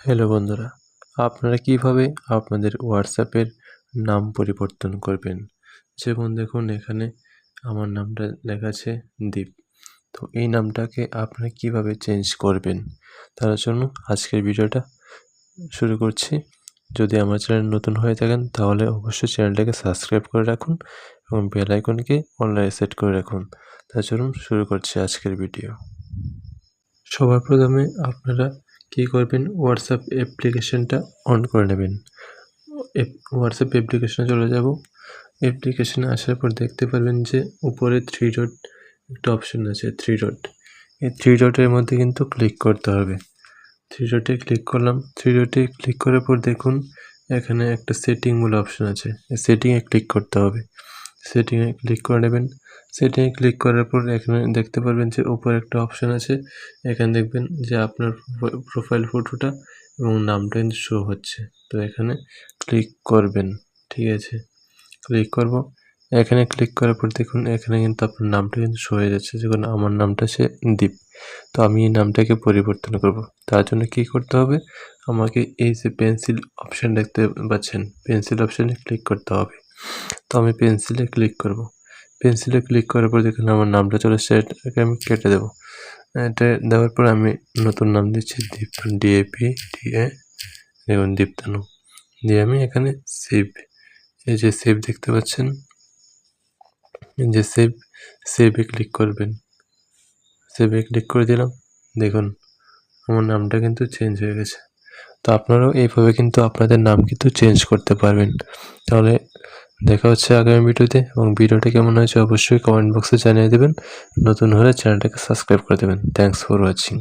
Hello বন্ধুরা, আপনারা কীভাবে আপনাদের হোয়াটসঅ্যাপের নাম পরিবর্তন করবেন? যেমন দেখুন, এখানে আমার নামটা লেখা আছে দীপ। তো এই নামটাকে আপনারা কীভাবে চেঞ্জ করবেন? তার জন্য আজকের ভিডিওটা শুরু করছি। যদি আমার চ্যানেল নতুন হয়ে থাকেন, তাহলে অবশ্যই চ্যানেলটাকে সাবস্ক্রাইব করে রাখুন এবং বেল আইকনকে অনলাইনে সেট করে রাখুন। তার জন্য শুরু করছি আজকের ভিডিও। সবার প্রথমে আপনারা কী করবেন? হোয়াটসঅ্যাপ অ্যাপ্লিকেশনটা অন করে নেবেন। হোয়াটসঅ্যাপ অ্যাপ্লিকেশনে চলে যাব। অ্যাপ্লিকেশনে আসার পর দেখতে পারবেন যে উপরে থ্রি ডট একটা অপশন আছে থ্রি ডট এই থ্রি ডটের মধ্যে কিন্তু ক্লিক করতে হবে। থ্রি ডটে ক্লিক করলাম। থ্রি ডটে ক্লিক করার পর দেখুন, এখানে একটা সেটিং বলে অপশন আছে। সেটিংয়ে ক্লিক করতে হবে। সেটিংয়ে ক্লিক করে নেবেন। সেটিংয়ে ক্লিক করার পর এখানে দেখতে পারবেন যে উপরে একটা অপশান আছে। এখানে দেখবেন যে আপনার প্রোফাইল ফটোটা এবং নামটা কিন্তু শো হচ্ছে। তো এখানে ক্লিক করবেন। ঠিক আছে? ক্লিক করব। এখানে ক্লিক করার পর দেখুন, এখানে কিন্তু আপনার নামটা কিন্তু শো হয়ে যাচ্ছে। যখন আমার নামটা সে দীপ। তো আমি এই নামটাকে পরিবর্তন করব। তার জন্য কি করতে হবে? আমাকে এই যে পেন্সিল অপশান দেখতে পাচ্ছেন পেন্সিল অপশানে ক্লিক করতে হবে। তো আমি পেন্সিলে ক্লিক করব। পেন্সিলে ক্লিক করার পর দেখুন আমার নামটা চলে এসছে, এটাকে আমি কেটে দেবো। এটা দেওয়ার পর আমি নতুন নাম দিচ্ছি দীপ ডিএপি ডিএ দেখুন দীপ্তানু দিয়ে আমি এখানে সেভ এই যে সেভ দেখতে পাচ্ছেন? যে সেভ সেভে ক্লিক করবেন। সেভে ক্লিক করে দিলাম, দেখুন আমার নামটা কিন্তু চেঞ্জ হয়ে গেছে। তো আপনারাও এইভাবে কিন্তু আপনাদের নাম কিন্তু চেঞ্জ করতে পারবেন। তাহলে দেখা হচ্ছে আগামী ভিডিওতে এবং ভিডিওটা কেমন হয়েছে অবশ্যই কমেন্ট বক্সে জানিয়ে দেবেন। নতুন হলে চ্যানেলটাকে সাবস্ক্রাইব করে দেবেন। Thanks for watching